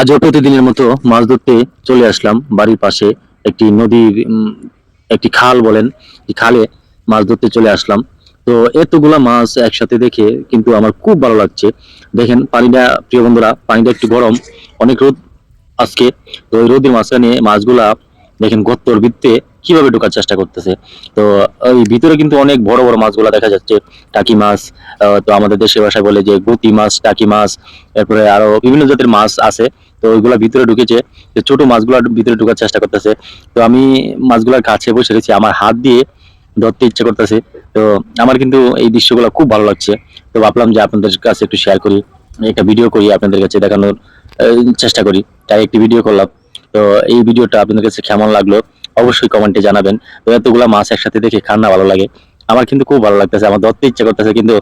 আজও প্রতিদিনের মতো মাছ ধরতে চলে আসলাম বাড়ির পাশে একটি নদীর একটি খাল বলেন খালে মাছ ধরতে চলে আসলাম। তো এতগুলা মাছ একসাথে দেখে কিন্তু আমার খুব ভালো লাগছে। দেখেন, পানিটা, প্রিয় বন্ধুরা, পানিটা একটু গরম, অনেক রোদ আজকে। তো ওই রোদের মাঝখানে মাছগুলা দেখেন গর্তর ভিত্তে কীভাবে ঢোকার চেষ্টা করতেছে। তো, ওই ভিতরে কিন্তু অনেক বড় বড় মাছগুলা দেখা যাচ্ছে। টাকি মাছ তো আমাদের দেশের ভাষায় বলে যে গতি মাছ, টাকি মাছ, এরপরে আরও বিভিন্ন জাতের মাছ আছে। তো ওইগুলা ভিতরে ঢুকেছে। যে ছোট মাছগুলা ভিতরে ঢোকার চেষ্টা করতেছে। তো আমি মাছগুলার কাছে বসে রয়েছি। আমার হাত দিয়ে ধরতে ইচ্ছে করতেছে। তো আমার কিন্তু এই দৃশ্যগুলো খুব ভালো লাগছে। তো ভাবলাম যে আপনাদের কাছে একটু শেয়ার করি। একটা ভিডিও করি, আপনাদের কাছে দেখানোর চেষ্টা করি। তাই একটি ভিডিও করলাম। তো এই ভিডিওটা আপনাদের কাছে কেমন লাগল অবশ্যই কমেন্টে জানাবেন। তো এতগুলা মাছ একসাথে দেখে খান্না ভালো লাগে? আমার কিন্তু খুব ভালো লাগতেছে, আমার ধরতে ইচ্ছা করতেছে, কিন্তু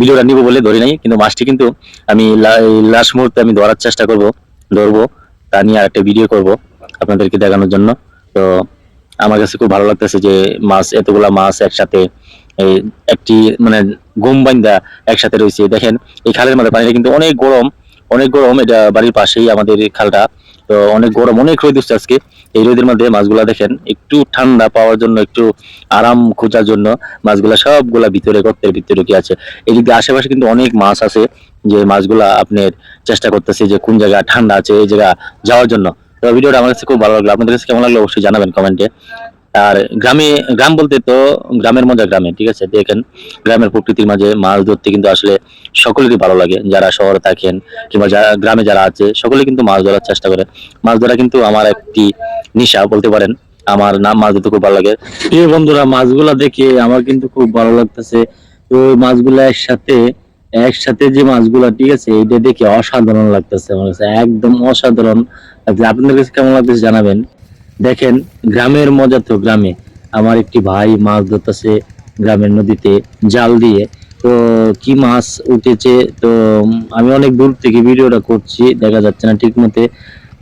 ভিডিওটা নিব বলে ধরি নাই, কিন্তু মাছটি কিন্তু আমি লাস্ট মুহূর্তে আমি ধরার চেষ্টা করব, ধরবো, তা নিয়ে আরেকটা ভিডিও করব আপনাদেরকে দেখানোর জন্য। তো আমার কাছে খুব ভালো লাগতেছে যে মাছ, এতগুলা মাছ একসাথে একটি মানে ঘুম বান্ধা একসাথে রয়েছে। দেখেন, এই খালের মধ্যে পানিটা কিন্তু অনেক গরম অনেক গরম, এটা বাড়ির পাশেই আমাদের এই খালটা। তো অনেক গরম, অনেক রোদ উঠছে আজকে। এই রোদের মধ্যে মাছগুলা দেখেন, একটু ঠান্ডা পাওয়ার জন্য, একটু আরাম খোঁজার জন্য মাছগুলা সবগুলা ভিতরে, গর্তের ভিতরে কি আছে। এদিকে আশেপাশে কিন্তু অনেক মাছ আছে যে মাছগুলা আপনার চেষ্টা করতেছে যে কোন জায়গা ঠান্ডা আছে, এই জায়গা যাওয়ার জন্য। তো ভিডিওটা আমার কাছে খুব ভালো লাগল। আপনাদের কাছে কেমন লাগল অবশ্যই জানাবেন কমেন্টে। আর গ্রামে, গ্রাম বলতে তো গ্রামের মজা গ্রামে, ঠিক আছে? দেখেন, গ্রামের প্রকৃতির মাঝে মাছ ধরতে কিন্তু আসলে সকলেরই ভালো লাগে। যারা শহরে থাকেন কিংবা যারা গ্রামে যারা আছে সকলে কিন্তু মাছ ধরার চেষ্টা করে। মাছ ধরা কিন্তু আমার একটি নেশা বলতে পারেন। আমার নাম মাছ ধরতে খুব ভালো লাগে। প্রিয় বন্ধুরা, মাছগুলা দেখে আমার কিন্তু খুব ভালো লাগতেছে। তো মাছগুলা একসাথে একসাথে যে মাছগুলা, ঠিক আছে এটা দেখে অসাধারণ লাগতেছে আমার কাছে। একদম অসাধারণ আপনাদের কাছে কেমন লাগতেছে জানাবেন। দেখেন গ্রামের মজা তো গ্রামে। আমার একটি ভাই মাছ ধরতেছে গ্রামের নদীতে জাল দিয়ে। তো কি মাছ উঠেছে? তো আমি অনেক দূর থেকে ভিডিওটা করছি দেখা যাচ্ছে না ঠিক মতে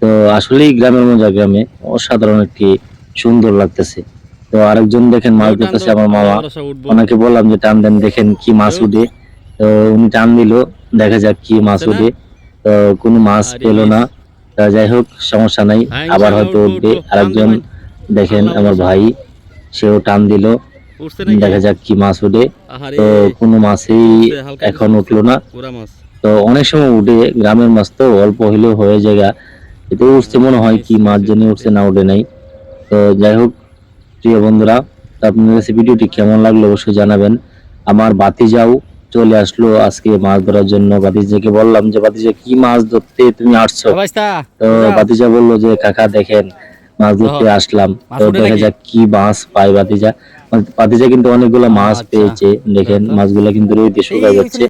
তো আসলেই গ্রামের মজা গ্রামে অসাধারণ একটি সুন্দর লাগতেছে। তো আরেকজন দেখেন মাছ ধরতেছে আমার মামা। ওনাকে বললাম যে টান দেন দেখেন কি মাছ উঠে। তো উনি টান দিল দেখা যাক কি মাছ উঠে। তো কোনো মাছ পেল না। যাই হোক সমস্যা নাই। আবার হয়তো উঠবে আরেকজন দেখেন আমার ভাই সেও টান দিল। দেখা যাক কি মাছ উঠে। তো কোনো মাছই এখন উঠল না। তো অনেক সময় উঠে গ্রামের মাছ তো অল্প হইলেও হয়ে জায়গা এতে উঠছে মনে হয় কি মাছ জন্য উঠছে না উঠে নাই। তো যাই হোক প্রিয় বন্ধুরা তো আপনাদের কাছে ভিডিওটি কেমন লাগল অবশ্যই জানাবেন। আমার বাতিজাও চলে আসলো আজকে মাছ ধরার জন্য। বাতিজাকে বললাম যে বাতিজা কি মাছ ধরতে তুমি আসছো? তো বাতিজা বলল যে কাকা দেখেন মাছ ধরতে আসলাম। তো দেখা যাক কি মাছ পায় বাতিজা বাতিজা কিন্তু অনেকগুলো মাছ আচ্ছা। পেয়েছে দেখেন মাছগুলো কিন্তু রইতে শুকায় যাচ্ছে।